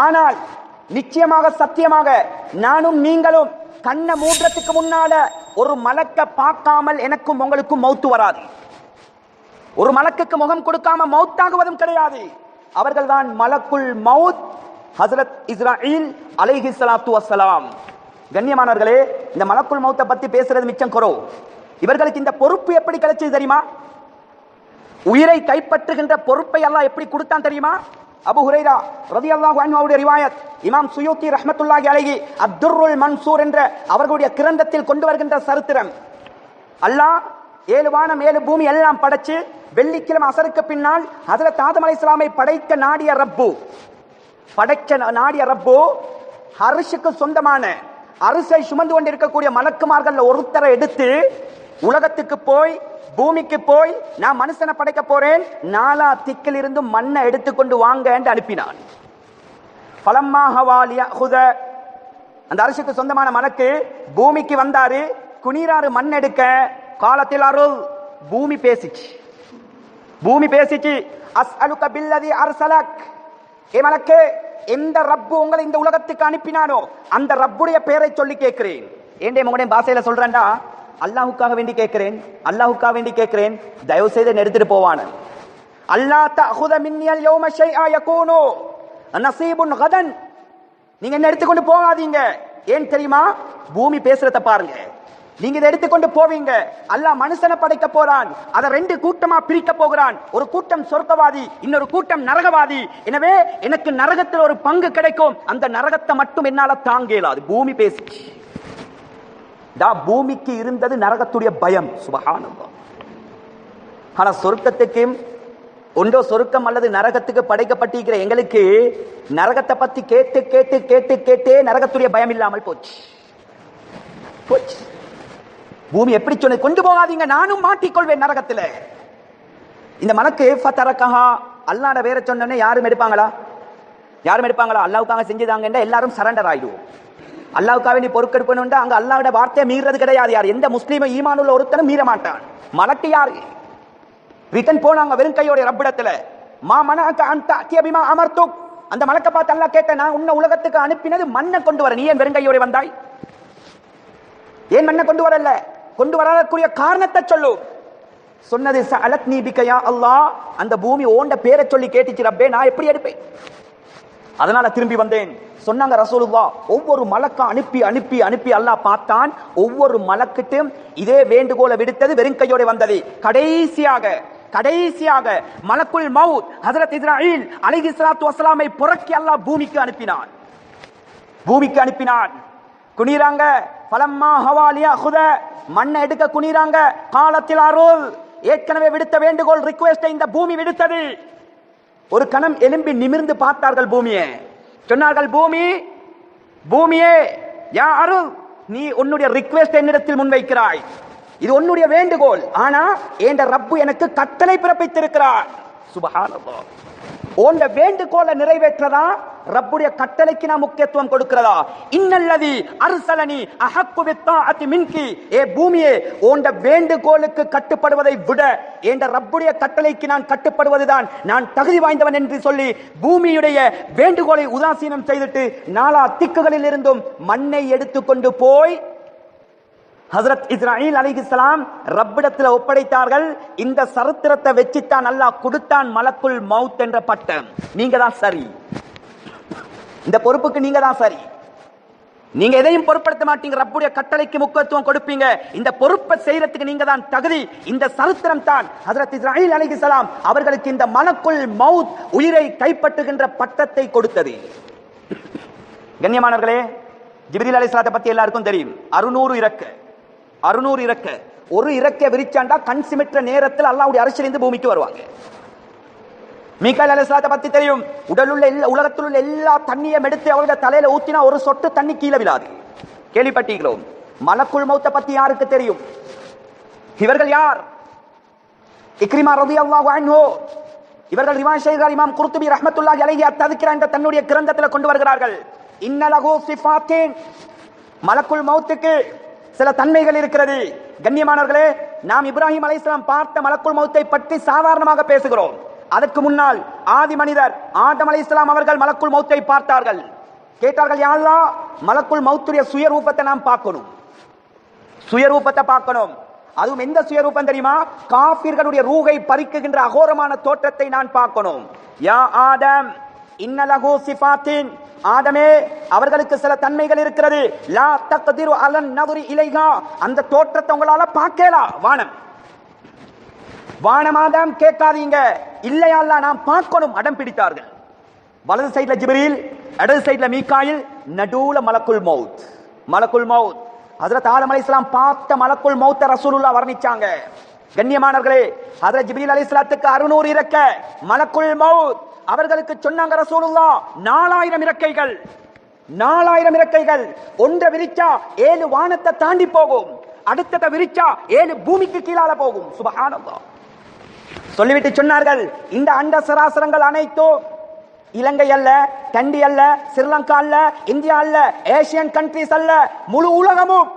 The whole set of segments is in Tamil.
ஆனால் நிச்சயமாக சத்தியமாக நானும் நீங்களும் கண்ண மூன்றத்துக்கு முன்னால ஒரு மலக்க பார்க்காமல் எனக்கும் உங்களுக்கும் மௌத்து வராது. ஒரு மலக்குக்கு முகம் கொடுக்காம மௌத்தாகுவதும் கிடையாது. அவர்கள்தான் மலக்குள் மவுத் ஹசரத் இஸ்ராயில் அலைஹி சலாத்து வசலாம் கண்ணியமானவர்களே இந்த மலக்குள் மௌத்தை பத்தி பேசுறது மிச்சம் குறோ இவர்களுக்கு இந்த பொறுப்பு எப்படி கிடைச்சது தெரியுமா? உயிரை கைப்பற்றுகின்ற பொறுப்பை எல்லாம் எப்படி கொடுத்தான் தெரியுமா? அபு ஹுரைரா ரலியல்லாஹு அல்லாஹ் அவருடைய ரிவாயத். இமாம் சுயூத்தி ரஹ்மத்துல்லாஹி அழகி அத்துர்ருல் மன்சூர் என்ற அவர்களுடைய கிரந்தத்தில் கொண்டு வருகின்ற சரித்திரம். அல்லாஹ் ஏழு வானம் ஏழு பூமி எல்லாம் படைச்சு வெள்ளிக்கிழமை அசருக்கு பின்னால் ஹஜரத் ஆதம் இஸ்லாமை படைக்க நாடிய ரப்பு. படைச்ச நாடிய ரப்பு அரிசுக்கு சொந்தமான அரிசை சுமந்து கொண்டிருக்கக்கூடிய மலக்குமார்கள் ஒருத்தரை எடுத்து உலகத்துக்கு போய் பூமிக்கு போய் நான் மனுஷனை படைக்க போறேன். நாலா திக்கில் இருந்து மண்ணை எடுத்துக்கொண்டு வாங்க என்று அனுப்பினான். அந்த அரசுக்கு சொந்தமான மலக்கு பூமிக்கு வந்தாரு. குனிராறு மண் எடுக்க. காலத்தில் அருள் பூமி பேசிச்சு. பூமி பேசிச்சு. அஸ் அலுக்க பில்லதி அர்சலக். ஏ மலக்கு எந்த ரப்பு உங்களை இந்த உலகத்துக்கு அனுப்பினானோ அந்த ரப்புடைய பெயரை சொல்லி கேட்கிறேன். ஏண்டே உங்களுடைய பாசையில சொல்றேன்டா. அல்லாஹுக்காக வேண்டி கேட்கிறேன் அல்லாஹுக்காக வேண்டி கேட்கிறேன் தயவு செய்து எடுத்துட்டு போவான. அல்லா தஹுத மின்னியல் யௌம ஷைஆ யகூனு. நசீபுன் கதன். நீங்க என்ன எடுத்துக்கொண்டு போகாதீங்க. ஏன் தெரியுமா? பூமி பேசுறத பாருங்க. நீங்க இதை எடுத்துக்கொண்டு போவீங்க. அல்லாஹ் மனுஷனை படைக்க போறான். அதை ரெண்டு கூட்டமா பிரிக்க போகிறான். ஒரு கூட்டம் சொர்க்கவாதி இன்னொரு கூட்டம் நரகவாதி. எனவே எனக்கு நரகத்தில் ஒரு பங்கு கிடைக்கும். அந்த நரகத்தை மட்டும் என்னால தாங்க இயலாது. பூமி பேசிச்சு. டா பூமிக்கு இருந்தது நரகத்துடைய பயம். சுபகானந்தம் ஆனால் சொர்க்கத்துக்கு ஒன்றோ சொருக்கம் அல்லது நரகத்துக்கு படைக்கப்பட்டிருக்கிற எங்களுக்கு நரகத்தை பத்தி கேட்டு கேட்டு கேட்டு கேட்டே நரகத்துடைய பயம் இல்லாமல் போச்சு. போச்சு. பூமி எப்படி சொன்னது? கொண்டு போகாதீங்க நானும் மாட்டிக்கொள்வேன் நரகத்துல. இந்த மனக்கு ஃபத்தரக்கஹா அல்லாட வேற சொன்னோன்னே யாரும் எடுப்பாங்களா? யாரும் எடுப்பாங்களா? அல்லாவுக்காக செஞ்சுதாங்க எல்லாரும் சரண்டர் ஆயிடுவோம். அல்லாவுக்காக நீ பொறுக்கெடுக்கணும்டா அங்க அல்லாவோட வார்த்தையை மீறது கிடையாது யார். எந்த முஸ்லீம ஈமானுள்ள ஒருத்தனும் மீற மாட்டான். மலக்கு யார்? ரிட்டன் போனாங்க வெறும் கையோட ரப்பிடத்துல. மா மனக்க அந்த அத்தியபிமா அமர்த்து அந்த மலக்க பார்த்து அல்லா கேட்ட நான் உன்னை உலகத்துக்கு அனுப்பினது மண்ணை கொண்டு வர. நீ ஏன் வெறும் கையோட வந்தாய்? ஏன் மண்ணை கொண்டு வரல? கொண்டு வராதற்குரிய காரணத்தை சொல்லு. சொன்னது அலத் நீபிக்கையா அல்லாஹ். அந்த பூமி ஓண்ட பேரை சொல்லி கேட்டுச்சு ரப்பே நான் எப்படி எடுப்பேன்? அதனால திரும்பி வந்தேன். சொன்னாங்க ரசூலுல்லா ஒவ்வொரு மலக்கா அனுப்பி அனுப்பி அனுப்பி அல்லாஹ் பார்த்தான். ஒவ்வொரு மலக்கிட்டும் இதே வேண்டுகோளை விடுத்தது வெறுங்கையோட வந்தது. கடைசியாக கடைசியாக மலக்குல் மவுத் ஹசரத் இஸ்ராயில் அலிஹி ஸலாத்து வஸலாமை புறக்கி அல்லாஹ் பூமிக்கு அனுப்பினான். பூமிக்கு அனுப்பினான். குனிறாங்க பலம்மா ஹவாலியா ஹுத மண்ணை எடுக்க குனிறாங்க காலத்தில் அருள் ஏற்கனவே விடுத்த வேண்டுகோள் ரிக்வெஸ்டை இந்த பூமி விடுத்தது. ஒரு கணம் எலும்பி நிமிர்ந்து பார்த்தார்கள் பூமியை. சொன்னார்கள் பூமி பூமியே யாரும் நீ உன்னுடைய ரிக்வெஸ்ட் என்னிடத்தில் முன்வைக்கிறாய். இது உன்னுடைய வேண்டுகோள். ஆனா ஏண்ட ரப்பு எனக்கு கட்டளை பிறப்பித்திருக்கிறார். சுபஹானல்லாஹ். உன்ட வேண்டுகோளை நிறைவேற்றதா? ரப்புடைய கட்டளைக்கு நான் முக்கியத்துவம் கொடுக்கிறதா? இன்னல்லதி அர்சலனி அஹக்கு அதி மின்கி. ஏ பூமியே உன்ட வேண்டுகோளுக்கு கட்டுப்படுவதை விட என்ற ரப்புடைய கட்டளைக்கு நான் கட்டுப்படுவதுதான். நான் தகுதி வாய்ந்தவன் என்று சொல்லி பூமியுடைய வேண்டுகோளை உதாசீனம் செய்துட்டு நாலா திக்குகளில் இருந்தும் மண்ணை எடுத்துக்கொண்டு போய் ஹசரத் இஸ்ராயில் அலிஹிஸ்லாம் ரப்பிடத்தில் ஒப்படைத்தார்கள். இந்த சரித்திரத்தை வச்சுத்தான் அல்லாஹ் கொடுத்தான் மலக்குள் மவுத் என்ற பட்டம். நீங்க தான் சரி. இந்த பொறுப்புக்கு நீங்க தான் சரி. நீங்க எதையும் பொருட்படுத்த மாட்டீங்க. ரப்புடைய கட்டளைக்கு முக்கியத்துவம் கொடுப்பீங்க. இந்த பொறுப்பை செய்யறதுக்கு நீங்க தான் தகுதி. இந்த சரித்திரம் தான் ஹசரத் இஸ்ராயில் அலிஹிஸ்லாம் அவர்களுக்கு இந்த மலக்குள் மவுத் உயிரை கைப்பற்றுகின்ற பட்டத்தை கொடுத்தது. கண்ணியமானவர்களே ஜிப்ரீல் அலிஸ்லாத்தை பத்தி எல்லாருக்கும் தெரியும். அறுநூறு இறக்கு. அறுநூறு இறக்க. ஒரு இறக்க விரிச்சாண்டா கண் சிமிற்ற நேரத்தில் அல்லாவுடைய அரசியலிருந்து பூமிக்கு வருவாங்க. மீக்கால் அலிஸ்லாத்தை பத்தி தெரியும். உடலுள்ள எல்லா உலகத்தில் உள்ள எல்லா தண்ணியும் எடுத்து அவருடைய தலையில ஊத்தினா ஒரு சொட்டு தண்ணி கீழே விழாது. கேள்விப்பட்டீங்களோ மலக்குள் மௌத்த பத்தி யாருக்கு தெரியும்? இவர்கள் யார்? இக்ரிமா ரதி அல்லாஹ் அன்ஹு. இவர்கள் ரிவான் ஷேகர் இமாம் குர்துபி ரஹமத்துல்லா அலைஹி அத்ததுக்கிற என்ற தன்னுடைய கிரந்தத்தில் கொண்டு வருகிறார்கள். இன்னலகு சிஃபாத்தின். மலக்குள் மௌத்துக்கு சில தன்மைகள் இருக்கிறது. கண்ணியமானவர்களே நாம் இப்ராஹிம் அலைஹிஸ்ஸலாம் பார்த்த மலக்குள் மௌத்தை பற்றி சாதாரணமாக பேசுகிறோம். அதற்கு முன்னால் ஆதி மனிதர் ஆதம் அலை இஸ்லாம் அவர்கள் மலக்குள் மௌத்தை பார்த்தார்கள். கேட்டார்கள் யாழ்லா மலக்குள் மௌத்துடைய சுயரூபத்தை நாம் பார்க்கணும். சுயரூபத்தை பார்க்கணும். அதுவும் எந்த சுயரூபம் தெரியுமா? காபிர்களுடைய ரூகை பறிக்குகின்ற அகோரமான தோற்றத்தை நான் பார்க்கணும். யா ஆதம் இன்னலகு சிஃபாத்தின் ஆதமே அவர்களுக்கு சில தன்மைகள் இருக்கிறது. லா தக்திரு அலன் நதுரி இலைகா அந்த தோற்றத்தை உங்களால பார்க்கலாம் வானம். வானமாதம் கேட்காதீங்க. இல்லையா நாம் பார்க்கணும். அடம் பிடித்தார்கள். வலது சைட்ல ஜிபிரில் இடது சைட்ல மீக்காயில் நடுவுல மலக்குல் மௌத் மவுத். மௌத் ஹஜரத் அலி இஸ்லாம் பார்த்த மலக்குள் மௌத்த ரசூலுல்லா வர்ணிச்சாங்க. கண்ணியமானவர்களே ஹசரத் ஜிபிரில் அலி இஸ்லாத்துக்கு அறுநூறு இறக்க மலக்குள் மௌத் அவர்களுக்கு சொன்னாங்க ரசூலுல்லா நாலாயிரம் இறக்கைகள். நாலாயிரம் இறக்கைகள். ஒன்றை விரிச்சா ஏழு வானத்தை தாண்டி போகும். அடுத்ததை விரிச்சா ஏழு பூமிக்கு கீழால போகும். சுபஹானல்லாஹ் சொல்லிவிட்டு சொன்னார்கள் இந்த அண்ட சராசரங்கள் அனைத்தும் இலங்கை அல்ல கண்டி அல்ல ஸ்ரீலங்கா அல்ல இந்தியா அல்ல ஏசியன் கண்ட்ரிஸ் அல்ல முழு உலகமும்.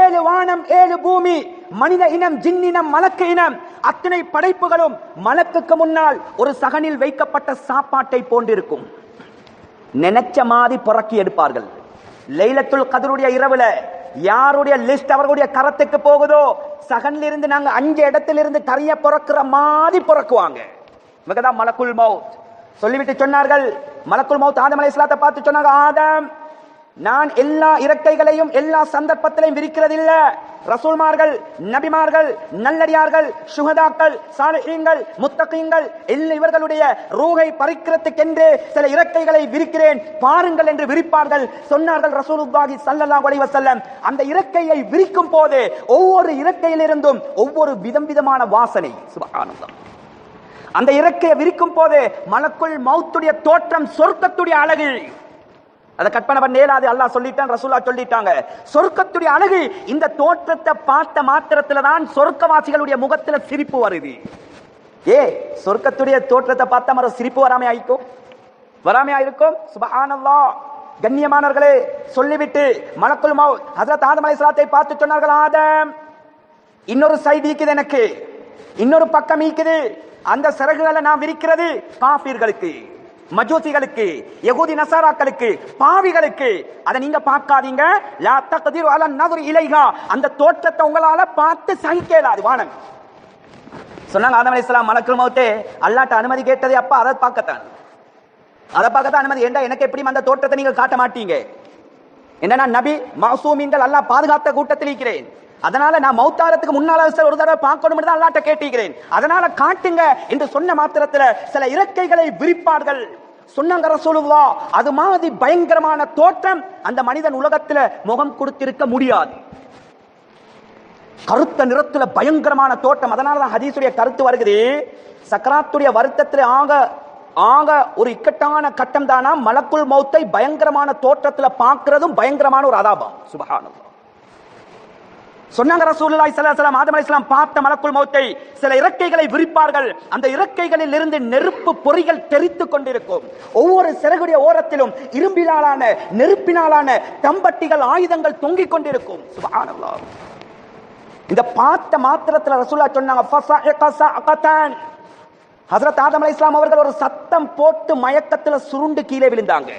ஏழு வானம் ஏழு பூமி மனித இனம் ஜின்னினம் மலக்கு இனம். அத்தனை படைப்புகளும் மலக்குக்கு முன்னால் ஒரு சகனில் வைக்கப்பட்ட சாப்பாட்டை போன்றிருக்கும். நினைச்ச மாதிரி புறக்கி எடுப்பார்கள். லைலத்துல் கதருடைய இரவுல யாருடைய லிஸ்ட் அவர்களுடைய கரத்துக்கு போகுதோ சகன்ல இருந்து நாங்க அஞ்சு இடத்துல இருந்து கரிய புறக்கிற மாதிரி புறக்குவாங்க. இவங்கதான் மலக்குல் மவுத். சொல்லிவிட்டு சொன்னார்கள் மலக்குல் மவுத் ஆதம் அலைஹிஸ்ஸலாத்தை பார்த்து சொன்னாங்க ஆதம் நான் எல்லா இறக்கைகளையும் எல்லா சந்தர்ப்பத்திலையும் விரிக்கிறதில்ல. ரசூல்மார்கள் நபிமார்கள் நல்லடியார்கள் சுகதாக்கள் சாலிஹீன்கள் முத்தகீன்கள் இவர்களுடைய ரூகை பறிக்கிறதுக்கென்று சில இறக்கைகளை விரிக்கிறேன். பாருங்கள் என்று விரிப்பார்கள். சொன்னார்கள் ரசூல் உத்வாகி சல்லல்லா அலைஹி செல்லம் அந்த இறக்கையை விரிக்கும் போது ஒவ்வொரு இறக்கையிலிருந்தும் ஒவ்வொரு விதம் விதமான வாசனை. சுபஹானல்லாஹ். அந்த இறக்கையை விரிக்கும் போது மலக்குள் மௌத்துடைய தோற்றம் சொர்க்கத்துடைய அழகு. அதை கற்பனை பண்ண இயலாது அல்லாஹ் சொல்லிட்டான் ரசூலா சொல்லிட்டாங்க. சொர்க்கத்துடைய அழகு இந்த தோற்றத்தை பார்த்த மாத்திரத்துல தான் சொர்க்கவாசிகளுடைய முகத்துல சிரிப்பு வருது. ஏ சொர்க்கத்துடைய தோற்றத்தை பார்த்தா மறு சிரிப்பு வராம ஆயிக்கும்? வராமையா இருக்கும் சுபஹானல்லா கண்ணியமானவர்களே சொல்லிவிட்டு மலக்குல் மௌத் ஹஜரத் ஆதம் அலைஹிஸ்ஸலாத்தை பார்த்து சொன்னார்கள் ஆதம் இன்னொரு சைடு இருக்குது எனக்கு. இன்னொரு பக்கம் இருக்குது அந்த சிறகுகளை நான் விரிக்கிறது காபீர்களுக்கு மஜூசிகளுக்கு எகுதி நசாராக்களுக்கு பாவிகளுக்கு. அதை நீங்க பார்க்காதீங்க. லா தக்திரு அல நதுர் இலைஹா. அந்த தோற்றத்தை உங்களால பார்த்து சகிக்கலாது வானம். சொன்னாங்க ஆதம் அலைஹிஸ்ஸலாம் மலக்குல் மௌத்தே அல்லாட்ட அனுமதி கேட்டது அப்பா அதை பார்க்கத்தான். அதை பார்க்கத்தான் அனுமதி. ஏண்டா எனக்கு எப்படி அந்த தோற்றத்தை நீங்க காட்ட மாட்டீங்க? என்னன்னா நபி மாசூமீன்கள் அல்லாஹ் பாதுகாத்த கூட்டத்தில் இருக்கிறேன். அதனால நான் மௌத்தாரத்துக்கு முன்னால ஒரு தடவை பார்க்கணும் தான் அல்லாட்ட கேட்டிருக்கிறேன். அதனால காட்டுங்க என்று சொன்ன மாத்திரத்துல சில இறக்கைகளை விரிப்பார்கள். சொன்னாங்க ரசூலுல்லா அது மாதிரி பயங்கரமான தோற்றம் அந்த மனிதன் உலகத்துல முகம் கொடுத்திருக்க முடியாது. கருத்த நிறத்துல பயங்கரமான தோட்டம் அதனாலதான் தான் ஹதீஸுடைய கருத்து வருகிறது. சக்கராத்துடைய வருத்தத்துல ஆக ஆக ஒரு இக்கட்டான கட்டம் தானா? மலக்குள் மௌத்தை பயங்கரமான தோற்றத்துல பார்க்கிறதும் பயங்கரமான ஒரு அதாபம். சுபஹானல்லாஹ் சொன்னாங்க ரசூலுல்லாஹி ஸல்லல்லாஹு அலைஹி வஸல்லம் ஆதம் அலைஹிஸ்ஸலாம் பார்த்த மலக்குள் மௌத்தை சில இறக்கைகளை விரிப்பார்கள். அந்த இறக்கைகளில் இருந்து நெருப்பு பொறிகள் தெரித்துக் கொண்டிருக்கும். ஒவ்வொரு சிறகுடைய ஓரத்திலும் இரும்பினாலான நெருப்பினாலான தம்பட்டிகள் ஆயுதங்கள் தொங்கிக் கொண்டிருக்கும். சுபஹானல்லாஹ். இந்த பார்த்த மாத்திரத்துல ரசூலா சொன்னாங்க ஃபஸஅக ஸஅகதான் ஹஜரத் ஆதம் அவர்கள் ஒரு சத்தம் போட்டு மயக்கத்துல சுருண்டு கீழே விழுந்தாங்க.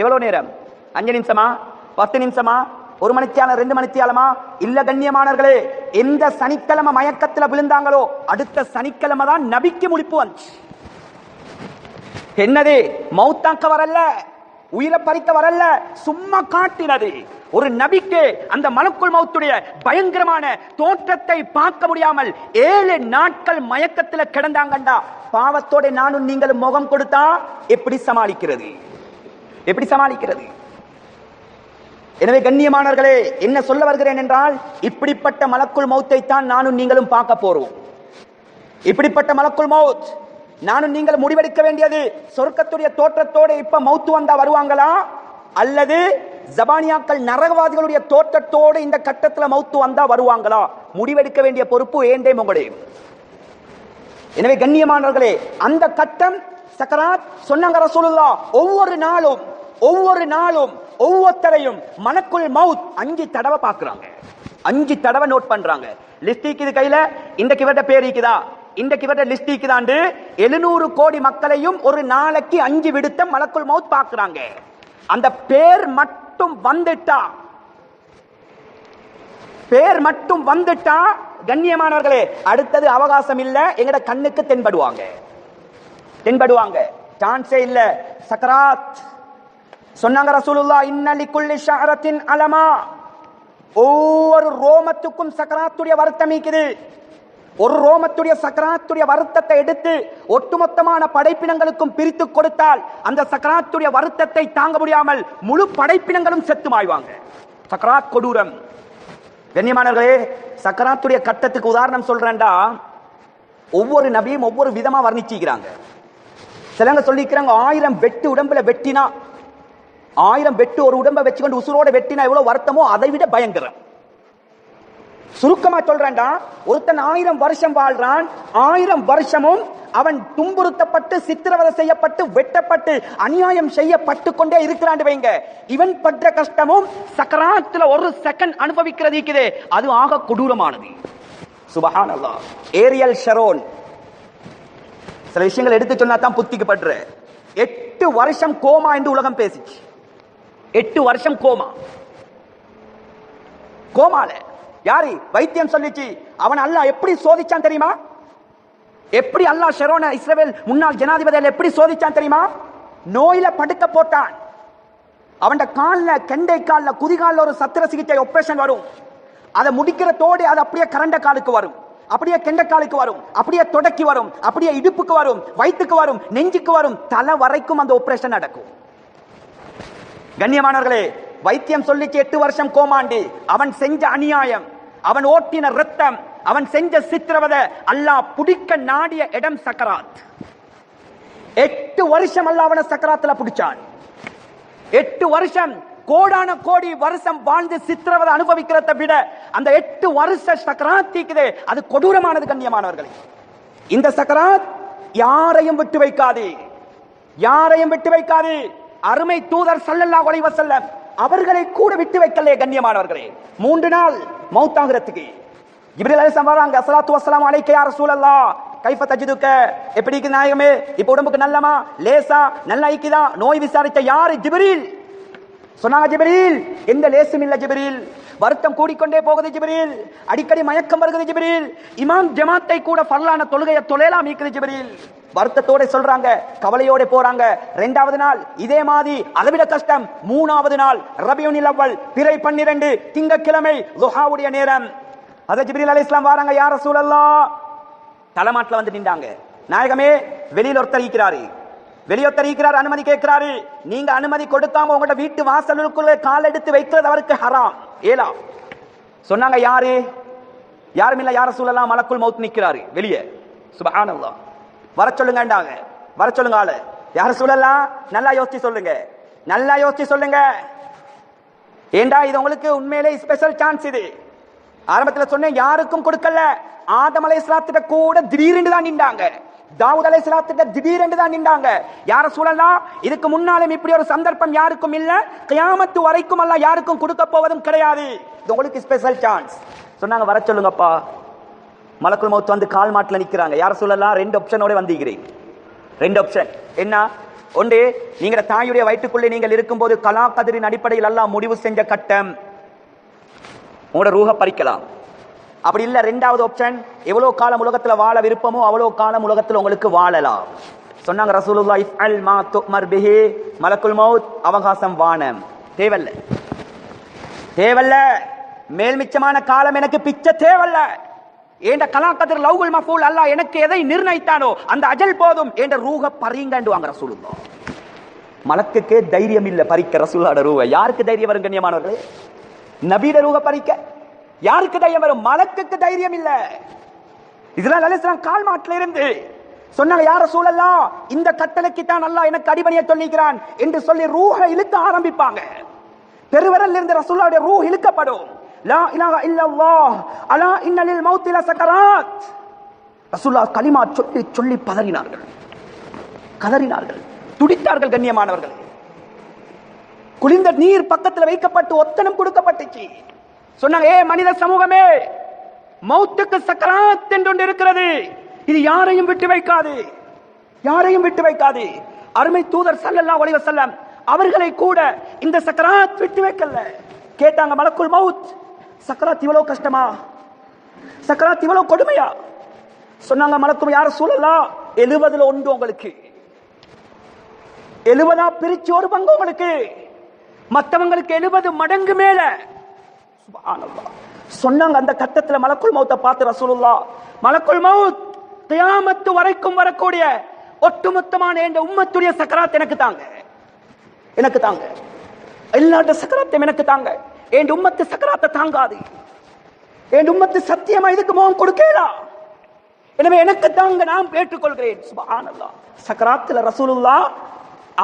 எவ்வளவு நேரம்? அஞ்சு நிமிஷமா? பத்து நிமிஷமா? ஒரு மணித்தியாலம் ரெண்டு மணித்தியாலமா? இல்ல கண்ணியமானவர்களே எந்த சனிக்கிழமை மயக்கத்துல விழுந்தாங்களோ அடுத்த சனிக்கிழமை தான் நபிக்கு முடிப்பு வந்துச்சு. என்னது மௌத்தாக்க வரல உயிரை பறிக்க வரல சும்மா காட்டினது. ஒரு நபிக்கு அந்த மலக்குள் மௌத்துடைய பயங்கரமான தோற்றத்தை பார்க்க முடியாமல் ஏழு நாட்கள் மயக்கத்துல கிடந்தாங்கண்டா. பாவத்தோட நானும் நீங்களும் முகம் கொடுத்தா எப்படி சமாளிக்கிறது? எப்படி சமாளிக்கிறது? எனவே கண்ணியமானவர்களே என்ன சொல்ல வருகிறேன் என்றால் இப்படிப்பட்ட மலக்குள் மௌத்தை தான் நானும் நீங்களும் பார்க்க போறோம். இப்படிப்பட்ட மலக்குள் மௌத் நானும் நீங்கள் முடிவெடுக்க வேண்டியது சொர்க்கத்துடைய தோற்றத்தோட இப்ப மௌத்து வந்தா வருவாங்களா? அல்லது ஜபானியாக்கள் நரகவாதிகளுடைய தோற்றத்தோடு இந்த கட்டத்துல மௌத்து வந்தா வருவாங்களா? முடிவெடுக்க வேண்டிய பொறுப்பு ஏண்டே உங்களுடைய எனவே கண்ணியமானவர்களே அந்த கட்டம் சக்கராத் சொன்னாங்க ரசூலுல்லா ஒவ்வொரு நாளும் ஒவ்வொரு நாளும் ஒவ்வொருத்தரையும் மனக்குள் மவுத் அஞ்சு தடவை பாக்குறாங்க அஞ்சு தடவை நோட் பண்றாங்க. லிஸ்ட் இருக்குது கையில? இன்றைக்கு இவர்கிட்ட பேர் இருக்குதா இன்றைக்கு இவர்கிட்ட லிஸ்டிக்கு எழுநூறு கோடி மக்களையும் ஒரு நாளைக்கு அஞ்சு விடுத்த மலக்குள் மவுத் பாக்குறாங்க அந்த பேர் மட்டும் வந்துட்டா. பேர் மட்டும் வந்துட்டா கண்ணியமானவர்களே அடுத்தது அவகாசம் இல்ல எங்கட கண்ணுக்கு தென்படுவாங்க. தென்படுவாங்க. சான்ஸே இல்ல. சக்கராத் சொன்னாங்க ரசூலுல்லா இன்னலி ஷஹரத்தின் அலமா. ஒவ்வொரு ரோமத்துக்கும் சக்கராத்துடைய வருத்தம் இருக்குது. ஒரு ரோமத்துடைய சக்கராத்துடைய வருத்தத்தை எடுத்து ஒட்டுமொத்தமான படைப்பினங்களுக்கும் பிரித்து கொடுத்தால் அந்த சக்கராத்துடைய வருத்தத்தை தாங்க முடியாமல் முழு படைப்பினங்களும் செத்து மாய்வாங்க. சக்கராத் கொடூரம். கண்ணியமானவர்களே சக்கராத்துடைய கட்டத்துக்கு உதாரணம் சொல்றேன்டா. ஒவ்வொரு நபியும் ஒவ்வொரு விதமா வர்ணிச்சிக்கிறாங்க. சிலங்க சொல்லிக்கிறாங்க ஆயிரம் வெட்டு உடம்புல வெட்டினா ஆயிரம் வெட்டு ஒரு உடம்பை வச்சுக்கொண்டு உசுரோட வெட்டினா எவ்வளவு வருத்தமோ அதை விட பயங்கரம். சுருக்கமா சொல்றான்டா ஒருத்தன் ஆயிரம் வருஷம் வாழ்றான் ஆயிரம் வருஷமும் அவன் துன்புறுத்தப்பட்டு சித்திரவதை செய்யப்பட்டு வெட்டப்பட்டு அநியாயம் செய்யப்பட்டு கொண்டே இருக்கிறான் வைங்க. இவன் பற்ற கஷ்டமும் சக்கராத்துல ஒரு செகண்ட் அனுபவிக்கிறது அது ஆக கொடூரமானது. சுபஹான் ஏரியல் ஷரோன். சில விஷயங்கள் எடுத்து சொன்னா தான் புத்திக்கு படுற எட்டு வருஷம் கோமா என்று உலகம் பேசிச்சு. எட்டு வருஷம் கோமா. கோமால. யாரு? வைத்தியம் சொல்லிச்சு. அவன் அல்லாஹ் எப்படி சோதிச்சான் தெரியுமா? எப்படி அல்லாஹ் ஷெரோன இஸ்ரவேல் முன்னாள் ஜனாதிபதியில் எப்படி சோதிச்சான் தெரியுமா? நோயில படுக்க போட்டான். அவன் காலில் கெண்டை காலில் குதிகாலில் ஒரு சத்திர சிகிச்சை ஆபரேஷன் வரும். அதை முடிக்கிறதோடு அது அப்படியே கரண்ட காலுக்கு வரும். அப்படியே கெண்ட காலுக்கு வரும். அப்படியே தொடக்கி வரும். அப்படியே இடுப்புக்கு வரும். வயிற்றுக்கு வரும். நெஞ்சுக்கு வரும். தலை வரைக்கும் அந்த ஆபரேஷன் நடக்கும். கண்ணியமானவர்களே வைத்தியம் சொல்லிச்சு எட்டு வருஷம் கோமாண்டி. அவன் செஞ்ச அநியாயம் அவன் ஓட்டின ரத்தம் அவன் செஞ்ச சித்திரவதை அல்லாஹ் பிடிக்க நாடிய இடம் சக்கராத். எட்டு வருஷம் அல்ல அவனை சக்கராத்துல பிடிச்சான். எட்டு வருஷம் கோடான கோடி வருஷம் வாழ்ந்து சித்திரவதை அனுபவிக்கிறத விட அந்த எட்டு வருஷ சக்கராத்திக்குதே அது கொடூரமானது கண்ணியமானவர்களே. இந்த சக்கராத் யாரையும் விட்டு வைக்காது. யாரையும் விட்டு வைக்காது. அருமை தூதர் சல்லல்லா அலைஹி வஸல்லம் அவர்களை கூட விட்டு வைக்கலையே கண்ணியமானவர்களே. மூன்று நாள் மௌத்தாகிறதுக்கு ஜிப்ரீல் அலைஹிஸ்ஸலாம் வராங்க. அசலாத்து வசலாம் அலைக்க யார் சூழல்லா கைஃப தஜிதுக்க. எப்படி இருக்கு நாயகமே? இப்போ உடம்புக்கு நல்லமா? லேசா? நல்லா ஐக்கிதா நோய் விசாரித்த யாரு? ஜிபிரில். சொன்னாங்க ஜிபிரில். எந்த லேசும் இல்ல ஜிபிரில். வருத்தம் கூடிக்கொண்டே போகுது ஜிபிரில். அடிக்கடி மயக்கம் வருகிறது ஜிபிரில். இமாம் ஜமாத்தை கூட பரலான தொழுகையை தொலைலாம் இருக்குது ஜிபிரில். வருத்தத்தோட சொல்றாங்க கவலையோட போறாங்க. ரெண்டாவது நாள் இதே மாதிரி அளவிட கஷ்டம். மூணாவது நாள் ரபியுனில் அவ்வல் பிறை பன்னிரண்டு திங்கக்கிழமை லுஹாவுடைய நேரம். அதை ஜிபிரில் அலி இஸ்லாம் வராங்க யார சூழல்லா தலைமாட்டில் வந்து நின்றாங்க. நாயகமே வெளியில் ஒருத்தர் இருக்கிறாரு. வெளியொருத்தர் இருக்கிறார் அனுமதி கேட்கிறாரு. நீங்க அனுமதி கொடுக்காம உங்களோட வீட்டு வாசலுக்குள்ள கால் எடுத்து வைக்கிறது அவருக்கு ஹராம். ஏலா. சொன்னாங்க யாரு? யாரும் இல்ல யார சூழலாம் மலக்குள் மௌத் நிற்கிறாரு வெளியே. சுபஹானல்லாஹ். வர சொல்லுங்கண்டாங்க. வர சொல்லுங்க ஆளு. யார சொல்லலாம்? நல்லா யோசிச்சு சொல்லுங்க. நல்லா யோசிச்சு சொல்லுங்க. ஏண்டா இது உங்களுக்கு உண்மையிலே ஸ்பெஷல் சான்ஸ் இது? ஆரம்பத்துல சொன்னேன் யாருக்கும் கொடுக்கல. ஆதம் அலை இஸ்லாத்திட்ட கூட திடீரென்று தான் நின்றாங்க. தாவூத் அலை இஸ்லாத்திட்ட திடீரென்று தான் நின்றாங்க. யார சூழலாம் இதுக்கு முன்னாலும் இப்படி ஒரு சந்தர்ப்பம் யாருக்கும் இல்ல. கியாமத்து வரைக்கும் அல்ல யாருக்கும் கொடுக்க போவதும் கிடையாது. இது உங்களுக்கு ஸ்பெஷல் சான்ஸ் சொன்னாங்க வர சொல்லுங்கப்பா. மலக்குள் மௌத் வந்து கால் மாட்டில் நிற்கிறாங்க. யார சொல்லலாம் ரெண்டு ஆப்ஷனோட வந்திருக்கிறேன். ரெண்டு ஆப்ஷன் என்ன? ஒன்று நீங்கள தாயுடைய வயிற்றுக்குள்ளே நீங்கள் இருக்கும்போது கலா கதிரின் அடிப்படையில் எல்லாம் முடிவு செஞ்ச கட்டம். உங்களோட ரூக பறிக்கலாம். அப்படி இல்லை ரெண்டாவது ஆப்ஷன் எவ்வளோ காலம் உலகத்தில் வாழ விருப்பமோ அவ்வளோ காலம் உலகத்தில் உங்களுக்கு வாழலாம். சொன்னாங்க ரசூலுல்லாஹி இஃஅல் மா துமர் பிஹி. மலக்குல் மௌத் அவகாசம் வானம். தேவல்ல தேவல்ல மேல் மிச்சமான காலம் எனக்கு பிச்சை தேவல்ல ஏண்ட கலாக்கதிர் லவுகுல் மஃபூல் அல்லாஹ் எனக்கு எதை நிர்ணயித்தானோ அந்த அஜல் போதும் என்ற ரூஹ பறிங்கண்டுவாங்க ரசூலுல்லாஹ். மலக்குக்கே தைரியம் இல்ல பறிக்க ரசூலாட ரூஹ. யாருக்கு தைரியம் வரும் கண்ணியமானவர்களே? நபீட ரூஹ பறிக்க. யாருக்கு தைரியம் வரும்? மலக்குக்கு தைரியம் இல்ல. இஸ்ராயல் அலிஸ்லாம் கால் மாட்டில இருந்து சொன்னாங்க யார சூழல்லாம் இந்த கட்டளைக்கு தான் அல்லாஹ் எனக்கு அடிபணிய சொல்லிக்கிறான் என்று சொல்லி ரூஹ இழுக்க ஆரம்பிப்பாங்க. பெருவரல் இருந்து ரசூலுடைய ரூஹ் இழுக்கப்படும். லா இலாஹ இல்லல்லாஹ் அலா இன்னலில் மௌத்தில சக்கராத் ரசூலுல்லாஹ் கலிமா சொல்லி சொல்லி பதறினார்கள். கதறினார்கள். துடித்தார்கள் கண்ணியமானவர்கள். குளிர்ந்த நீர் பக்கத்தில் வைக்கப்பட்டு ஒத்தனம் கொடுக்கப்பட்டுச்சு. சொன்னாங்க ஏ மனித சமூகமே மௌத்துக்கு சக்கராத் என்று ஒன்று இருக்கிறது. இது யாரையும் விட்டு வைக்காது. யாரையும் விட்டு வைக்காது. அருமை தூதர் சல்லல்லா ஒளிவ செல்லம் அவர்களை கூட இந்த சக்கராத் விட்டு வைக்கல. கேட்டாங்க மலக்குள் மவுத் சக்கராத் இவ்வளவு கஷ்டமா? சக்கராத் இவ்வளவு கொடுமையா? சொன்னாங்க மலக்கும் யார சூழலா எழுபதுல ஒன்று உங்களுக்கு. எழுபதா பிரிச்சு ஒரு பங்கு உங்களுக்கு. மத்தவங்களுக்கு எழுபது மடங்கு மேல. சொன்னாங்க அந்த கட்டத்துல மலக்குள் மௌத்தை பார்த்து ரசூலுல்லா. மலக்குள் மவுத் தியாமத்து வரைக்கும் வரக்கூடிய ஒட்டுமொத்தமான இந்த உம்மத்துடைய சக்கராத் எனக்கு தாங்க. எனக்கு தாங்க. எல்லாட்ட சக்கராத்தையும் எனக்கு தாங்க. என் உம்மத்து சக்கராத்தை தாங்காது. என் உம்மத்து சத்தியமா இதுக்கு முகம் கொடுக்கலா? எனவே எனக்கு தாங்க நான் கேட்டுக்கொள்கிறேன். சுபஹானல்லாஹ் சக்கராத்துல ரசூலுல்லா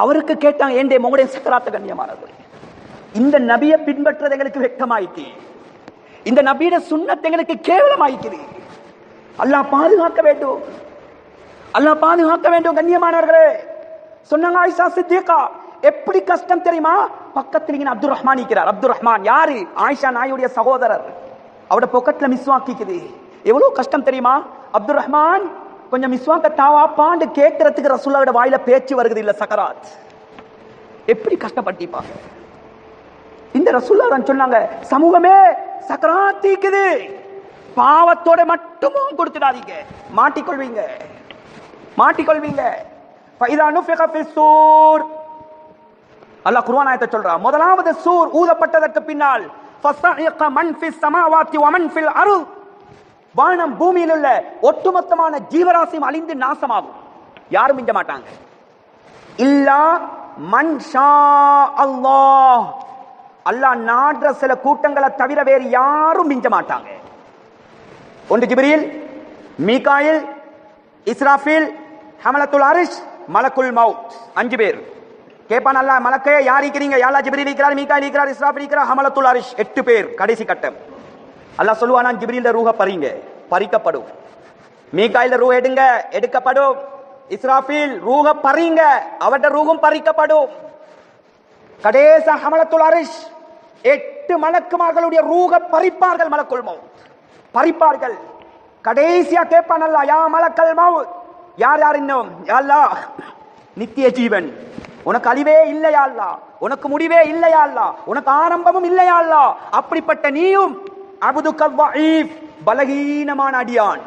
அவருக்கு கேட்டாங்க ஏண்டே முகடைய சக்கராத்த கண்ணியமானவர்களே இந்த நபியை பின்பற்றது எங்களுக்கு வெட்கமாயிட்டு இந்த நபியிட சுண்ணத்தை எங்களுக்கு கேவலமாயிக்குது அல்லாஹ் பாதுகாக்க வேண்டும். அல்லாஹ் பாதுகாக்க வேண்டும் கண்ணியமானவர்களே. சொன்னாங்க ஆயிஷா சித்திகா எப்படி கஷ்டம் தெரியுமா? பக்கத்தில் இங்க அப்துல் ரஹ்மான் இருக்கிறார். அப்துல் ரஹ்மான் யாரு? ஆயிஷா நாயுடைய சகோதரர். அவட பொக்கெட்ல மிஸ்வாக்கிக்குது எவ்வளவு கஷ்டம் தெரியுமா? அப்துல் ரஹ்மான் கொஞ்சம் மிஸ்வாக்க தாவாப்பான்னு கேட்கறதுக்கு ரசுல்லாவோட வாயில பேச்சு வருது இல்ல சக்கராத் எப்படி கஷ்டப்பட்டிப்பா? இந்த ரசுல்லா தான் சொன்னாங்க சமூகமே சக்கராத்திக்குது பாவத்தோட மட்டுமும் கொடுத்துடாதீங்க. மாட்டிக்கொள்வீங்க. மாட்டிக்கொள்வீங்க. ஃபைதா நுஃபிக ஃபிஸ் சூர். அல்லாஹ் குர்ஆன் ஆயத்தை சொல்றான் முதலாவது சூர் ஊதப்பட்டதற்கு பின்னால் ஃபஸஇக மன் ஃபிஸ் ஸமாவாத்தி வ மன் ஃபில் அருள். வானம் பூமியில் உள்ள ஒட்டுமொத்தமான ஜீவராசியும் அழிந்து நாசமாகும். யாரும் மிஞ்ச மாட்டாங்க. இல்லா மன் ஷா அல்லாஹ். அல்லாஹ் நாடுற சில கூட்டங்களை தவிர வேறு யாரும் மிஞ்ச மாட்டாங்க. ஒன்று ஜிப்ரீல் மீகாயில் இஸ்ராஃபில் ஹமலத்துல் அரிஷ் மலக்குல் மவுத். அஞ்சு பேர். கேப்பான் அல்லா மலக்கைய யார் இருக்கிறீங்க யாரா ஜிபிரில் இருக்கிறார் மீகா இருக்கிறார் இஸ்ராஃபில் இருக்கிறார் ஹமலத்துல் அரிஷ் எட்டு பேர் கடைசி கட்டம். அல்லாஹ் சொல்லுவானா ஜிப்ரீல்ல ரூஹ பறிங்க பறிக்கப்படும். மீகாயில ரூ எடுங்க எடுக்கப்படும். இஸ்ராஃபில் ரூஹ பறிங்க அவட்ட ரூகம் பறிக்கப்படும். கடைச ஹமலத்துல் அரிஷ் எட்டு மலக்குமார்களுடைய ரூக பறிப்பார்கள் மலக்குள் மவுத். பறிப்பார்கள். கடைசியா கேட்பான் அல்லா யா மலக்கல் மவுத். யார் யார் இன்னும்? யா நித்திய ஜீவன். உனக்கு அழிவே இல்லையா அல்லா? உனக்கு முடிவே இல்லையா அல்லா? உனக்கு ஆரம்பமும் இல்லையா அல்லா? அப்படிப்பட்ட நீயும் அபுது பலகீனமான அடியான்.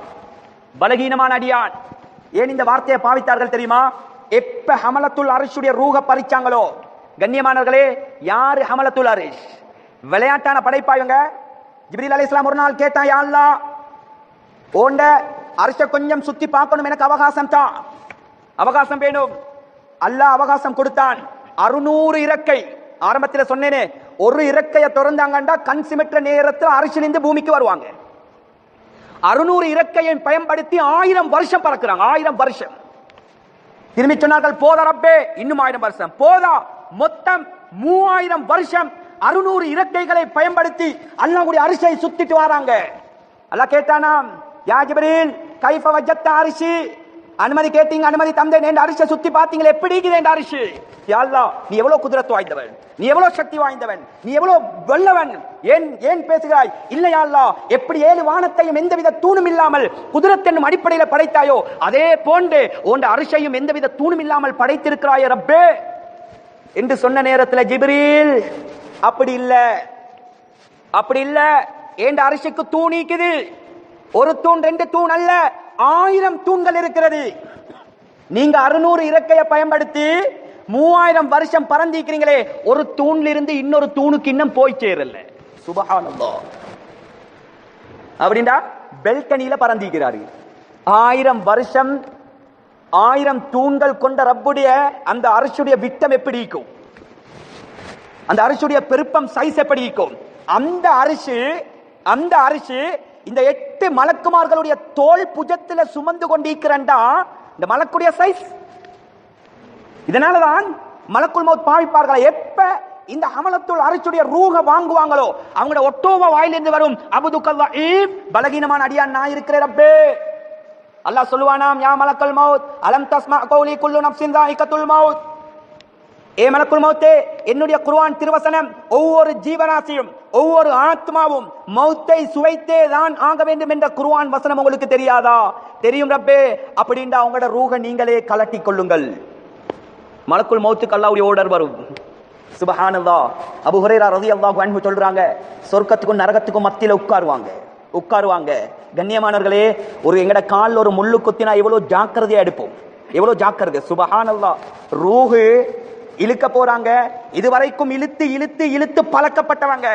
பலகீனமான அடியான். ஏன் இந்த வார்த்தையை பாவித்தார்கள் தெரியுமா? எப்ப ஹமலத்துல் அரிஷுடைய ரூக பறிச்சாங்களோ? கண்ணியமானவர்களே யாரு ஹமலத்துல் அரிஷ்? விளையாட்டான படைப்பா இவங்க? அலி இஸ்லாம் ஒரு நாள் கேட்டான் யாழ்லா ஓண்ட அரிச கொஞ்சம் சுத்தி பார்க்கணும் எனக்கு அவகாசம் தான் அவகாசம் வேணும். அல்லாஹ் அவகாசம் கொடுத்தான். அறுநூறு இறக்கை. ஆரம்பத்தில் சொன்னேனே ஒரு இறக்கையை திறந்தாங்கண்டா கண் சிமிட்ட நேரத்தில் அரசிலிருந்து பூமிக்கு வருவாங்க. அறுநூறு இறக்கையை பயன்படுத்தி ஆயிரம் வருஷம் பறக்குறாங்க. ஆயிரம் வருஷம். திரும்பி சொன்னார்கள் போதா ரப்பே. இன்னும் ஆயிரம் வருஷம். போதா மொத்தம் மூவாயிரம் வருஷம் அறுநூறு இறக்கைகளை பயன்படுத்தி அல்லாஹ்வுடைய அரிசியை சுத்திட்டு வராங்க. அல்லாஹ் கேட்டானாம் யாஜிபரீன் கைஃப வஜத்த அரிசி? அனுமதி கேட்டீங்க அனுமதி தந்தேன் என்ற அரிசியை சுத்தி பார்த்தீங்களே எப்படி இருக்குது என் அரிசி யாழ்லா நீ எவ்வளவு குதிரத்து வாய்ந்தவன் நீ எவ்வளவு சக்தி வாய்ந்தவன் நீ எவ்வளவு வெள்ளவன் ஏன் ஏன் பேசுகிறாய்? இல்லை அல்லாஹ் எப்படி ஏழு வானத்தையும் எந்தவித தூணும் இல்லாமல் குதிரத் அடிப்படையில் படைத்தாயோ அதே போன்று உன் அரிசையும் எந்தவித தூணும் இல்லாமல் படைத்திருக்கிறாய் ரப்பே. என்று சொன்ன நேரத்தில் ஜிபிரில் அப்படி இல்ல அப்படி இல்ல ஏண்ட அரிசிக்கு தூண் நீக்குது? ஒரு தூண் ரெண்டு தூண் அல்ல. ஆயிரம் தூண்கள் இருக்கிறது. நீங்க அறுநூறு இறக்கையை பயன்படுத்தி மூவாயிரம் வருஷம் பறந்திருக்கிறீங்களே ஒரு தூண்ல இருந்து இன்னொரு தூணுக்கு இன்னும் போய் சேரல. சுபகானந்தோ அப்படின்னா பெல்கனியில பறந்திருக்கிறாரு ஆயிரம் வருஷம் ஆயிரம் தூண்கள் கொண்ட ரப்புடைய அந்த அரசுடைய விட்டம் எப்படி இருக்கும்? அந்த அரிசுடைய பெருப்பம் சைஸ் எப்படி இருக்கும்? அந்த அரிசி அந்த அரிசி இந்த எட்டு மலக்குமார்களுடைய தோல் புஜத்தில் சுமந்து கொண்டிருக்கிறண்டா இந்த மலக்குடைய சைஸ் இதனாலதான் மலக்குள் மௌத் பாவிப்பார்களா? எப்ப இந்த அமலத்துள் அரிசுடைய ரூக வாங்குவாங்களோ அவங்களோட ஒட்டோவ வாயிலிருந்து வரும் அபுதுக்கல்லா பலகீனமான அடியான் நான் இருக்கிறேன் ரப்பே. அல்லாஹ் சொல்லுவானாம் யா மலக்கல் மௌத் அலம் தஸ்மா கௌலி குல்லு நப்சின் தாயிகத்துல் மௌத் ஏ மலக்குள் மௌத்தே என்னுடைய குருவான் திருவசனம் ஒவ்வொரு ஜீவராசியும் ஒவ்வொரு ஆத்மாவும் மௌத்தை சுவைத்தே தான் ஆக வேண்டும் என்ற குருவான் வசனம் உங்களுக்கு தெரியாதா? தெரியும் ரப்பே. அப்படின்டா உங்களோட ரூக நீங்களே கலட்டி கொள்ளுங்கள். மலக்குள் மௌத்துக்கு அல்லாவுடைய ஓடர் வரும். சுபஹானந்தா அபு ரதி அல்லாஹ் அன்பு சொல்றாங்க சொர்க்கத்துக்கும் நரகத்துக்கும் மத்தியில உட்காருவாங்க. உட்காருவாங்க. கண்ணியமானவர்களே ஒரு எங்கட காலில் ஒரு முள்ளு குத்தினா எவ்வளவு ஜாக்கிரதையா எடுப்போம். எவ்வளவு ஜாக்கிரதை? சுபஹானல்லா. ரூஹு இழுக்க போறாங்க. இதுவரைக்கும் இழுத்து இழுத்து இழுத்து பழக்கப்பட்டவங்க.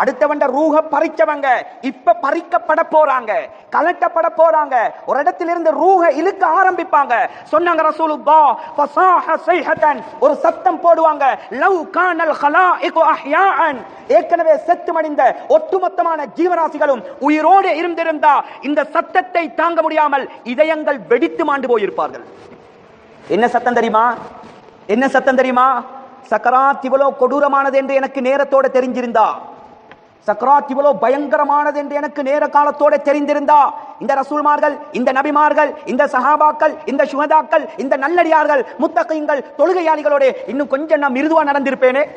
அடுத்தவண்ட ரூக பறிச்சவங்க. இப்ப பறிக்கப்பட போறாங்க. கலட்டப்பட போறாங்க. ஒரு இடத்திலிருந்து ரூக இழுக்க ஆரம்பிப்பாங்க. சொன்னாங்க ரசூலுல்லா ஃபஸாஹ ஸைஹதன் ஒரு சத்தம் போடுவாங்க. லவ் கானல் ஹலாயிகு அஹ்யான் ஏற்கனவே செத்து மடிந்த ஒட்டுமொத்தமான ஜீவராசிகளும் உயிரோடு இருந்திருந்தா இந்த சத்தத்தை தாங்க முடியாமல் இதயங்கள் வெடித்து மாண்டு போயிருப்பார்கள். என்ன சத்தம் தெரியுமா? என்ன சத்தம் தெரியுமா? சக்கராத் இவ்வளவு கொடூரமானது என்று எனக்கு நேரத்தோட தெரிஞ்சிருந்தா சக்கராத் இவ்வளவு பயங்கரமானது என்று எனக்கு நேர காலத்தோட தெரிந்திருந்தா. இந்த ரசூல்மார்கள் இந்த நபிமார்கள் இந்த சஹாபாக்கள் இந்த சுகதாக்கள் இந்த நல்லடியார்கள் முத்தகைங்கள் தொழுகையாளிகளோட இன்னும் கொஞ்சம் நான் மிருதுவா நடந்திருப்பேனே.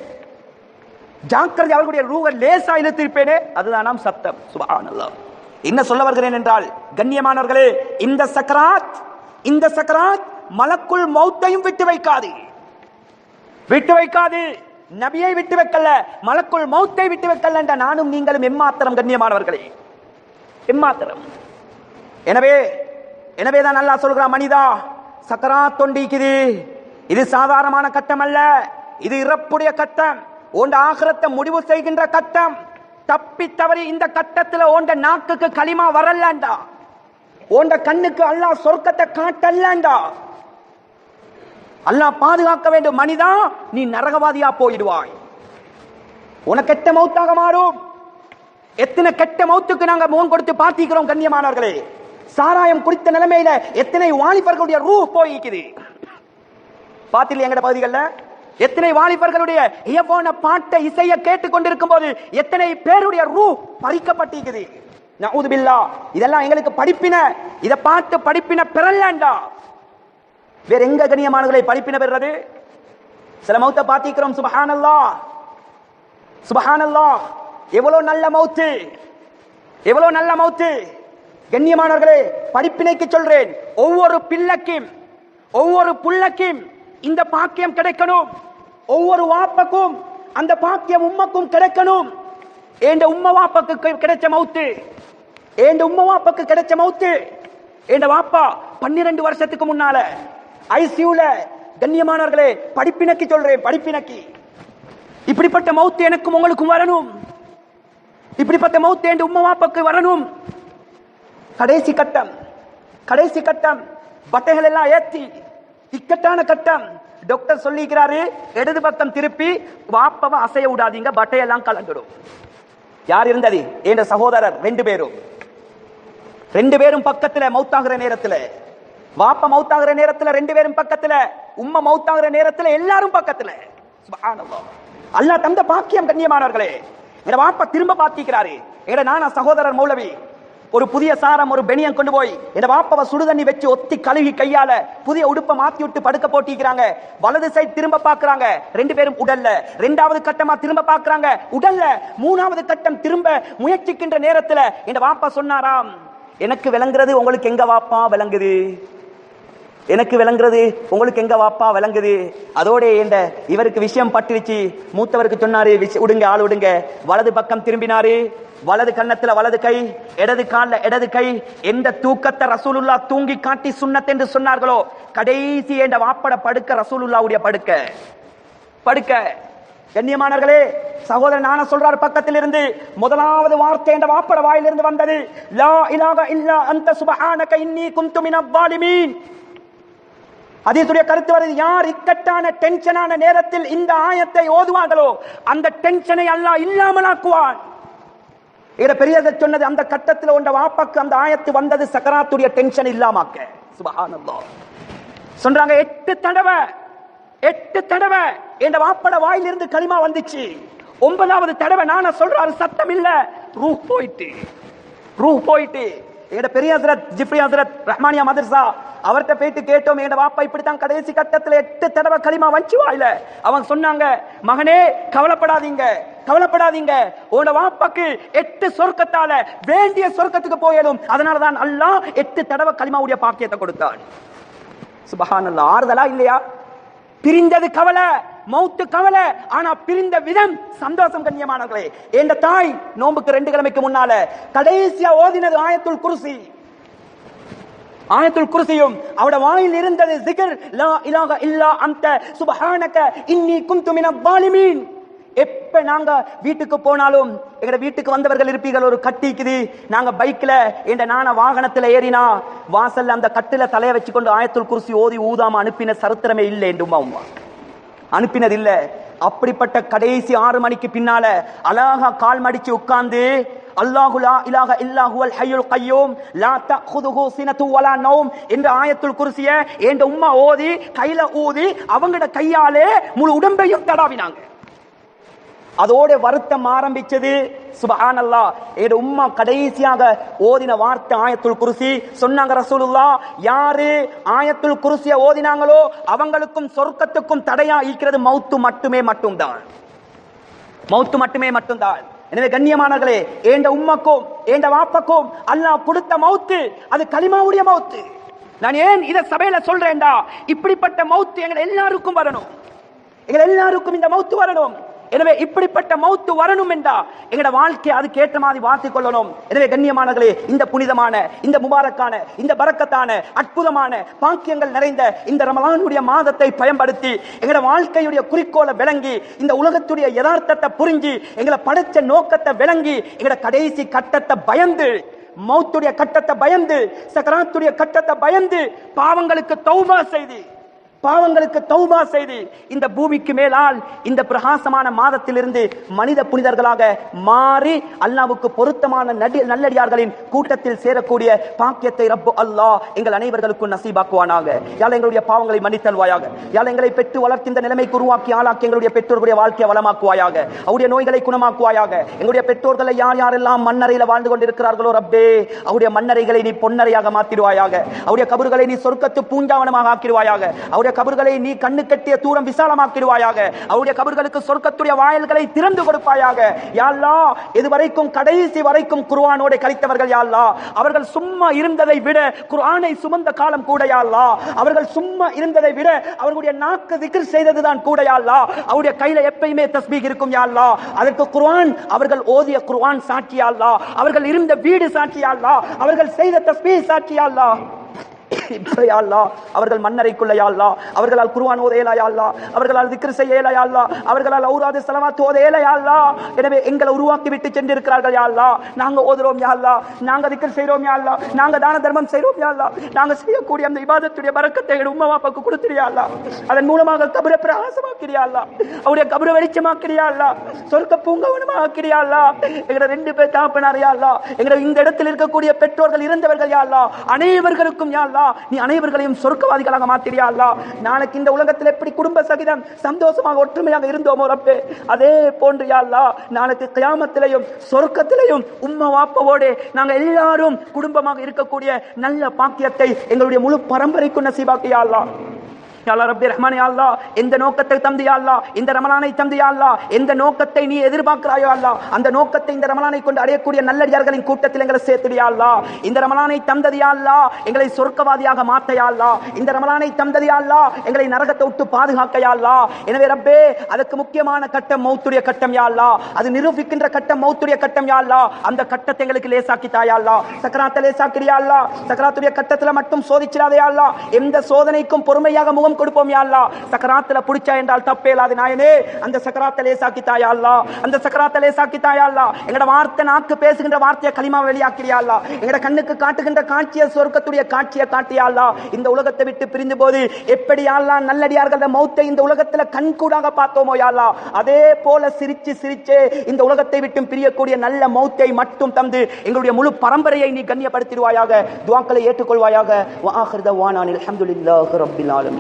ஜாக்கிரதை அவர்களுடைய ரூவர் லேசா இழுத்திருப்பேனே. அதுதான் நாம் சத்தம். சுபஹானல்லாஹ். என்ன சொல்ல வருகிறேன் என்றால் கண்ணியமானவர்களே இந்த சக்கராத் இந்த சக்கராத் மலக்குள் மௌத்தையும் விட்டு வைக்காது. விட்டு வைக்காது. நபியை விட்டு வைக்கல மலக்குள் மௌத்தை விட்டு வைக்கல என்ற நானும் நீங்களும் எம்மாத்திரம் கண்ணியமானவர்களே. எம்மாத்திரம். எனவே எனவே தான் நல்லா சொல்கிறான் மனிதா சக்கரா தொண்டிக்குது. இது சாதாரணமான கட்டம் அல்ல இது இறப்புடைய கட்டம். உண்ட ஆகிரத்தை முடிவு செய்கின்ற கட்டம். தப்பி தவறி இந்த கட்டத்தில் உண்ட நாக்குக்கு களிமா வரலண்டா உண்ட கண்ணுக்கு அல்லாஹ் சொர்க்கத்தை காட்டல்லண்டா. அல்லாஹ் பாதுகாக்க வேண்டும். மனிதா நீ நரகவாதியா போயிடுவாய். உனக்கு கெட்ட மௌத்தாக மாறும்? எத்தனை கெட்ட மௌத்துக்கு நாங்க முகம் கொடுத்து பார்த்திக்கிறோம் கண்ணியமானவர்களே? சாராயம் குறித்த நிலைமையில எத்தனை வாலிபர்களுடைய ரூ போயிக்குது பாத்தில எங்கட பகுதிகளில்? எத்தனை வாலிபர்களுடைய இயப்போன பாட்டை இசைய கேட்டு கொண்டிருக்கும் போது எத்தனை பேருடைய ரூ பறிக்கப்பட்டிருக்குது? நவுது இதெல்லாம் எங்களுக்கு படிப்பின இதை பார்த்து படிப்பின பெறலாண்டா வேற எங்க கண்ணியமானவர்களை படிப்பின பெறுறது சில மௌத்த பாத்திக்கிறோம் சுபஹானல்லா. சுபஹானல்லா. எவ்வளவு நல்ல மௌத்து? எவ்வளவு நல்ல மௌத்து? கண்ணியமானவர்களே படிப்பினைக்கு சொல்றேன். ஒவ்வொரு பிள்ளைக்கும் ஒவ்வொரு புள்ளக்கும் இந்த பாக்கியம் கிடைக்கணும். ஒவ்வொரு வாப்பக்கும் அந்த பாக்கியம் உம்மக்கும் கிடைக்கணும். ஏண்ட உம்ம வாப்பக்கு கிடைச்ச மௌத்து? ஏண்ட உம்ம வாப்பக்கு கிடைச்ச மௌத்து? ஏண்ட வாப்பா பன்னிரண்டு வருஷத்துக்கு முன்னால ஐசியூல கண்ணியமானவர்களே படிப்பினக்கு சொல்றேன் படிப்பினக்கு. இப்படிப்பட்ட மௌத்து எனக்கும் உங்களுக்கும் வரணும். இப்படிப்பட்ட மௌத்து என்று உம்மா வாப்பாக்கு வரணும். கடைசி கட்டம் கடைசி கட்டம் பட்டைகள் எல்லாம் ஏத்தி இக்கட்டான கட்டம். டாக்டர் சொல்லிக்கிறாரு இடது பக்கம் திருப்பி வாப்பவ அசைய விடாதீங்க பட்டையெல்லாம் கலந்துடும். யார் இருந்தது? என்ற சகோதரர் ரெண்டு பேரும். ரெண்டு பேரும் பக்கத்துல மௌத்தாகிற நேரத்துல. வாப்ப மௌத்தாகிற நேரத்துல ரெண்டு பேரும் பக்கத்துல உம்மா மௌத்தாகிற நேரத்துல எல்லாரும் பக்கத்துல. அல்லாஹ் தந்த பாக்கியம் கண்ணியமானவர்களே எங்க வாப்பா திரும்ப பாத்திக்கிறாரு எங்க நானா சகோதரர் மௌலவி ஒரு புதிய சாரம் ஒரு பெனியம் கொண்டு போய் என் வாப்பவ சுடுதண்ணி வச்சு ஒத்தி கழுவி கையால புதிய உடுப்பை மாத்தி விட்டு படுக்க போட்டிக்கிறாங்க வலது சைடு திரும்ப பாக்குறாங்க ரெண்டு பேரும் உடல்ல. ரெண்டாவது கட்டமா திரும்ப பாக்குறாங்க உடல்ல. மூணாவது கட்டம் திரும்ப முயற்சிக்கின்ற நேரத்துல என் வாப்பா சொன்னாராம் எனக்கு விளங்குறது உங்களுக்கு எங்க வாப்பா விளங்குது? எனக்கு விளங்குறது உங்களுக்கு எங்க வாப்பா விளங்குது? அதோட ஏண்ட இவருக்கு விஷயம் பட்டுருச்சு மூத்தவருக்கு சொன்னாரு விடுங்க ஆள் விடுங்க வலது பக்கம் திரும்பினாரு. வலது கன்னத்துல வலது கை இடது கால இடது கை. எந்த தூக்கத்தை ரசூலுல்லா தூங்கி காட்டி சுன்னத் என்று சொன்னார்களோ கடைசி என்ற வாப்பட படுக்க ரசூலுல்லாவுடைய படுக்க. படுக்க. கண்ணியமானவர்களே சகோதரன் நான சொல்றாரு பக்கத்தில் இருந்து முதலாவது வார்த்தை என்ற வாப்பட வாயிலிருந்து வந்தது. லா இலாக இல்லா அந்த சுபஹானக இன்னி குந்து மினல் ஸாலிமீன். அதீசுடைய கருத்து வருது யார் இக்கட்டான டென்ஷனான நேரத்தில் இந்த ஆயத்தை ஓதுவார்களோ அந்த டென்ஷனை அல்லாஹ் இல்லாமலாக்குவான். இத பெரியதை சொன்னது அந்த கட்டத்தில் உண்ட வாப்பாக்கு அந்த ஆயத்து வந்தது சக்கராத்துடைய டென்ஷன் இல்லாமாக்க சுபஹானல்லாஹ். சொல்றாங்க எட்டு தடவை எட்டு தடவை என் வாப்பட வாயிலிருந்து களிமா வந்துச்சு. ஒன்பதாவது தடவை நான சொல்றாரு சத்தம் இல்ல ரூ போயிட்டு ரூ போயிட்டு. எங்கட பெரிய ஹசரத் ஜிப்ரி ஹசரத் ரஹ்மானியா மதர்சா அவர்கிட்ட போயிட்டு கேட்டோம் எங்க வாப்பா இப்படித்தான் கடைசி கட்டத்துல எட்டு தடவை களிமா வச்சுவா இல்ல அவன் சொன்னாங்க மகனே கவலைப்படாதீங்க கவலைப்படாதீங்க. உன வாப்பாக்கு எட்டு சொர்க்கத்தால வேண்டிய சொர்க்கத்துக்கு போயிடும் அதனாலதான் அல்லாஹ் எட்டு தடவை களிமாவுடைய பாக்கியத்தை கொடுத்தான். சுபஹானல்லாஹ் ஆறுதலா இல்லையா? பிரிந்தது கவலை. மௌத்து கவலை ஆனா பிரிந்த விதம் சந்தோஷம் கண்ணியமானவர்களே. என்ற தாய் நோம்புக்கு ரெண்டு கிழமைக்கு முன்னால கடைசியா ஓதினது ஆயத்துள் குருசி. ஆயத்துல் குருசியும் அவட வாயில் இருந்தது zikr லா இலாக இல்லா அந்த சுபஹானக இன்னி குன்து மினல் ஸாலிமீன் எப்ப நாங்க வீட்டுக்கு போனாலும் எங்க வீட்டுக்கு வந்தவர்கள் இருப்பீர்கள் ஒரு கட்டிக்குது நாங்க பைக்ல என்ற நான வாகனத்துல ஏறினா வாசல்ல அந்த கட்டுல தலைய வச்சுக்கொண்டு ஆயத்துல் ஓதி ஊதாம அனுப்பின சரித்திரமே இல்லை என்றுமா உம்மா. அனுப்பினது இல்ல அப்படிப்பட்ட கடைசி ஆறு மணிக்கு பின்னால அழகா கால் மடிச்சு உட்கார்ந்து அல்லாஹு லா இலாஹ இல்லாஹுவல் ஹய்யுல் கய்யூம் லா தഖுதுஹு சினது வலா நௌம் என்ற ஆயத்துல் குர்சிய என்ற உம்மா ஓதி கையில ஊதி அவங்கட கையாலே முழு உடம்பையும் தடாவினாங்க. அதோட வருத்தம் ஆரம்பிச்சது. சுபஹானல்லா. எங்க உம்மா கடைசியாக ஓதின வார்த்தை ஆயத்துல் குருசி. சொன்னாங்க ரசூலுல்லா யாரு ஆயத்துல் குருசிய ஓதினாங்களோ அவங்களுக்கும் சொர்க்கத்துக்கும் தடையா இருக்கிறது மௌத்து மட்டுமே மட்டும்தான். மௌத்து மட்டுமே மட்டும்தான். எனவே கண்ணியமானர்களே ஏண்ட உம்மக்கும் ஏண்ட வாப்பக்கும் அல்லாஹ் கொடுத்த மௌத்து அது களிமாவுடைய மௌத்து நான் ஏன் இதை சபையில சொல்றேன்டா? இப்படிப்பட்ட மௌத்து எங்களை எல்லாருக்கும் வரணும். எங்களை எல்லாருக்கும் இந்த மௌத்து வரணும். எனவே இப்படிப்பட்ட மௌத்து வரணும் என்றா எங்களோட வாழ்க்கை அதுக்கு ஏற்ற மாதிரி வாத்திக் கொள்ளணும். எனவே கண்ணியமானங்களே இந்த புனிதமான இந்த முபாரக்கான இந்த பறக்கத்தான அற்புதமான பாக்கியங்கள் நிறைந்த இந்த ரமலானுடைய மாதத்தை பயன்படுத்தி எங்களோட வாழ்க்கையுடைய குறிக்கோளை விளங்கி இந்த உலகத்துடைய யதார்த்தத்தை புரிஞ்சு எங்களை படைச்ச நோக்கத்தை விளங்கி எங்களோட கடைசி கட்டத்தை பயந்து மௌத்துடைய கட்டத்தை பயந்து சக்கராத்துடைய கட்டத்தை பயந்து பாவங்களுக்கு தௌபா செய்து. பாவங்களுக்கு தௌபா செய்து இந்த பூமிக்கு மேலால் இந்த பிரகாசமான மாதத்திலிருந்து மனித புனிதர்களாக மாறி அல்லாவுக்கு பொருத்தமான நடி நல்லடியார்களின் கூட்டத்தில் சேரக்கூடிய பாக்கியத்தை ரப்பு அல்லாஹ் எங்கள் அனைவர்களுக்கும் நசீபாக்குவானாக. யாழ் எங்களுடைய பாவங்களை மன்னித்தல்வாயாக. யாழ் எங்களை பெற்று வளர்த்து இந்த நிலைமைக்கு உருவாக்கி ஆளாக்கி எங்களுடைய பெற்றோர்களுடைய வாழ்க்கையை வளமாக்குவாயாக. அவருடைய நோய்களை குணமாக்குவாயாக. எங்களுடைய பெற்றோர்களை யார் யாரெல்லாம் மண்ணறையில் வாழ்ந்து கொண்டிருக்கிறார்களோ ரப்பே அவருடைய மண்ணறைகளை நீ பொன்னறையாக மாத்திடுவாயாக. அவருடைய கபறுகளை நீ சொர்க்கத்து பூஞ்சாவனமாக ஆக்கிடுவாயாக. அவருடைய கபறுகளை நீ கண்ணு கட்டிய தூரம் விசாலமாக்கிடுவாயாக. அவருடைய கபர்களுக்கு சொர்க்கத்துடைய வாயில்களை திறந்து கொடுப்பாயாக. யாழ்லா இதுவரைக்கும் கடைசி வரைக்கும் குர்ஆனோட கழித்தவர்கள் யாழ்லா அவர்கள் சும்மா இருந்ததை விட குர்ஆனை சுமந்த காலம் கூட யாழ்லா அவர்கள் சும்மா இருந்ததை விட அவர்களுடைய நாக்கு திக்ர் செய்ததுதான் கூட யாழ்லா அவருடைய கையில எப்பயுமே தஸ்பீக் இருக்கும் யாழ்லா அதற்கு குர்ஆன் அவர்கள் ஓதிய குர்ஆன் சாட்சியாள்லா அவர்கள் இருந்த வீடு சாட்சியாள்லா அவர்கள் செய்த தஸ்பீ சாட்சியாள்லா இப்ப அவர்கள் மண்ணறைக்குள்ள யா அவர்களால் குருவான் ஓத அவர்களால் திக்ரு செய்ய இயலா அவர்களால் ஔராது ஸலவாத் ஓத எனவே எங்களை உருவாக்கி விட்டு சென்றிருக்கிறார்கள் யாழ்லா நாங்க ஓதுறோம் யாழ்லா நாங்க திக்ரு செய்கிறோம் யாழ்லா நாங்க தான தர்மம் செய்கிறோம் யாழ்லா நாங்க செய்யக்கூடிய அந்த இபாதத்துடைய பறக்கத்தை எங்க உம்மா பாப்பாக்கு அதன் மூலமாக கபுர பிரகாசமாக்கிறியா அவருடைய கபுர வெளிச்சமாக்கிறியா சொர்க்க பூங்கவனமாக அல்லாஹ். எங்களை ரெண்டு பேர் தாப்பனார் யாழ்லா எங்களை இந்த இடத்தில் இருக்கக்கூடிய பெற்றோர்கள் இருந்தவர்கள் யாழ்லா அனைவர்களுக்கும் யாழ்லா நீ அனைவர்களையும் சொர்க்கவாதிகளாக மாத்திரியா அல்லா? நாளைக்கு இந்த உலகத்தில் எப்படி குடும்ப சகிதம் சந்தோஷமாக ஒற்றுமையாக இருந்தோமோ ரப்பே? அதே போன்று யாழ்லா நாளைக்கு கியாமத்திலையும் சொர்க்கத்திலையும் உம்மா வாப்பவோடு நாங்க எல்லாரும் குடும்பமாக இருக்கக்கூடிய நல்ல பாக்கியத்தை எங்களுடைய முழு பரம்பரைக்கும் நசீபாக்கியா அல்லா. அல்லாஹ் யா ரப்பி ரஹ்மான் யா எந்த நோக்கத்தை தந்து யா இந்த ரமலானை தந்து யா எந்த நோக்கத்தை நீ எதிர்பார்க்கிறாயோ அல்லா அந்த நோக்கத்தை இந்த ரமலானை கொண்டு அடையக்கூடிய நல்லடியார்களின் கூட்டத்தில் எங்களை சேர்த்துடு இந்த ரமலானை தந்தது எங்களை சொர்க்கவாதியாக மாத்த யா இந்த ரமலானை தந்தது எங்களை நரகத்தை விட்டு பாதுகாக்க யா அல்லாஹ். எனவே ரப்பே அதுக்கு முக்கியமான கட்டம் மௌத்துடைய கட்டம் யா அல்லாஹ். அது நிரூபிக்கின்ற கட்டம் மௌத்துடைய கட்டம் யா அந்த கட்டத்தை எங்களுக்கு லேசாக்கி தாயா அல்லாஹ். சக்கராத்தை லேசாக்கிறியா சக்கராத்துடைய கட்டத்துல மட்டும் சோதிச்சிடாதே யா எந்த சோதனைக்கும் பொறுமையாக முகம் கொடுப்போம் யாழ்லா சக்கராத்துல புடிச்சா என்றால் தப்பே இல்லாது நாயனே. அந்த சக்கராத்தை லேசாக்கி தாயாள்லா அந்த சக்கராத்தலே லேசாக்கி தாயாள்லா அல்லாஹ். எங்கட வார்த்தை நாக்கு பேசுகின்ற வார்த்தையை களிமா வெளியாக்கிறியாள்லா அல்லாஹ். எங்கட கண்ணுக்கு காட்டுகின்ற காட்சியை சொர்க்கத்துடைய காட்சியை காட்டியாள்லா இந்த உலகத்தை விட்டு பிரிந்த போது எப்படி யாழ்லா நல்லடியார்கள் நல்லடியார்கள மௌத்தை இந்த உலகத்துல கண்கூடாக பார்த்தோமோ யாழ்லா அதே போல சிரிச்சு சிரிச்சே இந்த உலகத்தை விட்டு பிரியக்கூடிய நல்ல மௌத்தை மட்டும் தந்து எங்களுடைய முழு பரம்பரையை நீ கண்ணியப்படுத்திடுவாயாக துவாக்களை ஏற்றுக்கொள்வாயாக. வா ஆஹிர் தவானா அல்ஹம்துலில்லாஹி